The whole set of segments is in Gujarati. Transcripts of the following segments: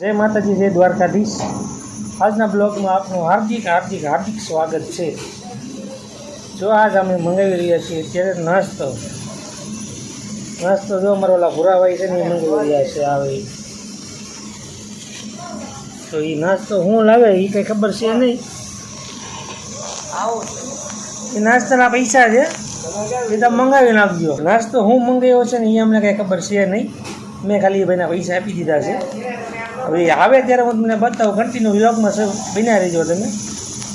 જય માતાજી, જય દ્વારકાધીશ. આજના બ્લોગમાં આપનું હાર્દિક હાર્દિક હાર્દિક સ્વાગત છે. જો આજ અમે મંગાવી રહ્યા છીએ ત્યારે નાસ્તો. નાસ્તો જો અમારો ઓલા ભૂરાભાઈ છે ને એ મંગાવી રહ્યા છે આવે તો એ નાસ્તો હું લાવે એ કંઈ ખબર છે નહીં. એ નાસ્તાના પૈસા છે. એ તમે મંગાવી નાખજો. નાસ્તો હું મંગાવ્યો છે ને એ અમને કંઈ ખબર છે નહીં. મેં ખાલી એ ભાઈના પૈસા આપી દીધા છે. હવે આવે ત્યારે હું તમને બતાવું કન્ટિન્યુ વ્લોગમાં સૌ બન્યા રહીજો તમે,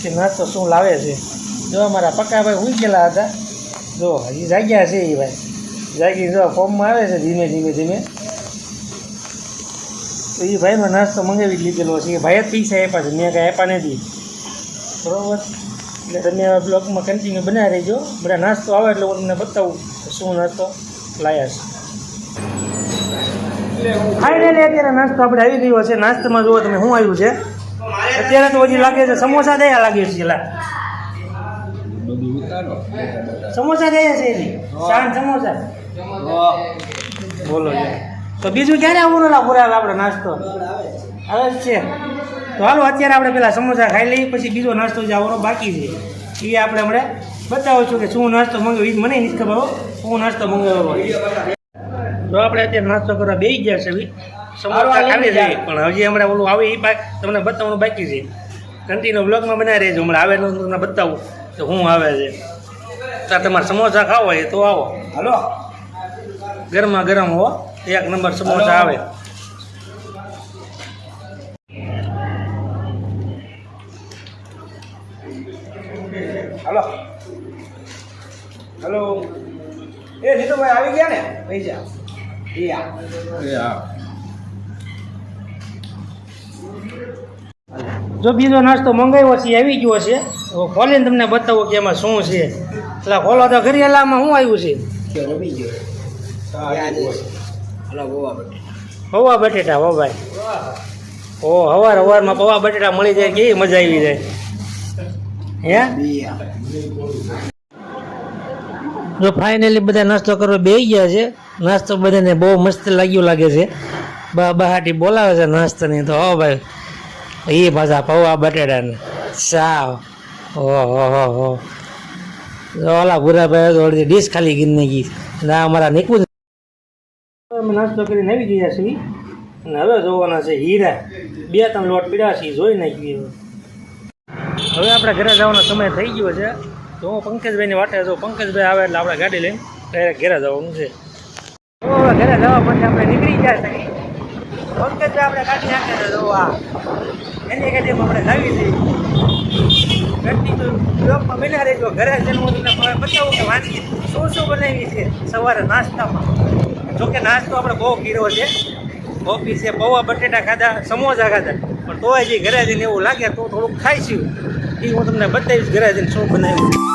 કે નાસ્તો શું લાવે છે. જો અમારા પક્કાભાઈ ઉઈ ગયેલા હતા, જો, હજી જાગ્યા છે એ ભાઈ. જાગી જો, ફોર્મમાં આવે છે ધીમે ધીમે ધીમે. તો એ ભાઈનો નાસ્તો મંગાવી લીધેલો છે. એ ભાઈ જ પૈસા આપ્યા છે, મેં કાંઈ આપ્યા નથી. બરોબર? એટલે તમે બ્લોગમાં કન્ટિન્યુ બનાવી રહીજો. બધા નાસ્તો આવે એટલે હું તમને બતાવું શું નાસ્તો લાયા છે. ફાઇનલી અત્યારે નાસ્તો આપણે આવી ગયો છે. નાસ્તામાં જુઓ તમે શું આવ્યું છે. અત્યારે તો હજી લાગે છે સમોસા દયા લાગે છે, લા. સમોસા દયા છે એની. શાન સમોસા. બોલો તો બીજું ક્યારે આવવાનું લા પૂરા આપણે નાસ્તો? આવે છે. તો હાલો, અત્યારે આપણે પેલા સમોસા ખાઈ લઈએ, પછી બીજો નાસ્તો જે આવવાનો બાકી છે, એ આપણે હમણાં બતાવો છું કે શું નાસ્તો મંગાવ્યો. એ મને નથી ખબર. શું નાસ્તો મંગાવ્યો તો આપણે અત્યારે નાસ્તો કરવા બેસી ગયા છે. સમોસા ખાવી જાય. પણ હજી હમણાં ઓલું આવે એ પાક તમને બતાવવાનું બાકી છે. કન્ટિન્યુ બ્લોગમાં બનાવી રહેજો. હમણાં આવે તમને બતાવું કે શું આવે છે. તો તમારે સમોસા ખાવ હોય તો આવો. હલો. ગરમા ગરમ હો. એક નંબર સમોસા આવે. હલો. હલો. એ જીતુભાઈ આવી ગયા ને? પૈસા. એ આ જો બીજો નાસ્તો મંગાવ્યો છે એ આવી ગયો છે. હવે ખોલીને તમને બતાવો કે એમાં શું છે. એટલે ખોલો તો ઘરિયાલામાં શું આવ્યું છે? પૌવા બટેટા. હો ભાઈ. ઓ હવાર હવારમાં પૌવા બટેટા મળી જાય કેવી મજા આવી જાય. હે? જો ફાઇનલી બધા નાસ્તો કરવા બેસી ગયા છે, નાસ્તો બધાને બહુ મસ્ત લાગ્યું લાગે છે. બા બહાટી બોલાવે છે નાસ્તાની તો, હો ભાઈ, એ પાછા પૌવા બટેટાને. સાવ. ઓહો હો હો ઓલા ભૂરાભાઈ અડધી ડીશ ખાલી ગીર ગઈ ના અમારા નીકળું અમે નાસ્તો કરીને આવી ગયા છીએ. અને હવે જોવાના છે હીરા. બે, ત્રણ લોટ પીડા છીએ, જોઈ નાખીએ હવે આપણે ઘરે જવાનો સમય થઈ ગયો છે. તો હું પંકજભાઈની વાટે જો પંકજભાઈ આવે એટલે આપણે ગાડી લઈને ડાયરેક્ટ ઘરે જવાનું છે. તો ઘરે જવા પછી આપણે નીકળી જાય છીએ. પંકજભાઈ આપણે ગાડી નાખે છે, જો આ. એની ગાડીમાં આપણે લાવી દઈએ કન્ટિન્યુ બ્લોકમાં બન્યા રહેજો. ઘરે જઈને હું બતાવું કે વાનગી શું શું બનાવી છે સવારે નાસ્તામાં. જોકે નાસ્તો આપણે બહુ કીરો છે. ઓફિસ છે, પૌવા, બટેટા ખાધા, સમોસા ખાધા. પણ તોય જે ઘરે જઈને એવું લાગે તો થોડુંક ખાઈશું એ હું તમને બતાવીશ ઘરે જઈને શું બનાવ્યું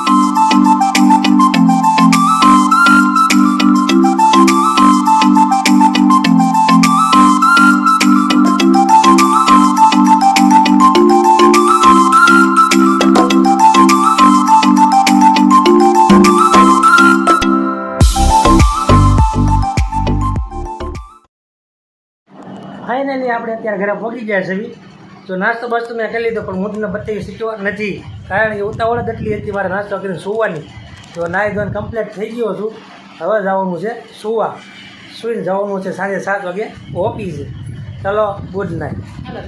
ફાઇનલી આપણે અત્યારે ઘરે પહોંચી ગયા છે તો નાસ્તો બાસ્તો મેં કરી લીધો, પણ હું તમને બતાવી શક્યો નથી. કારણ કે ઉતાવળ જ એટલી હતી, મારે નાસ્તો કરીને સુવાની. તો નાહી ધોઈને કમ્પ્લીટ થઈ ગયો છું. હવે જવાનું છે સુવા. સુઈને જવાનું છે સાંજે સાત વાગે ઓફિસે. ચલો ગુડ નાઇટ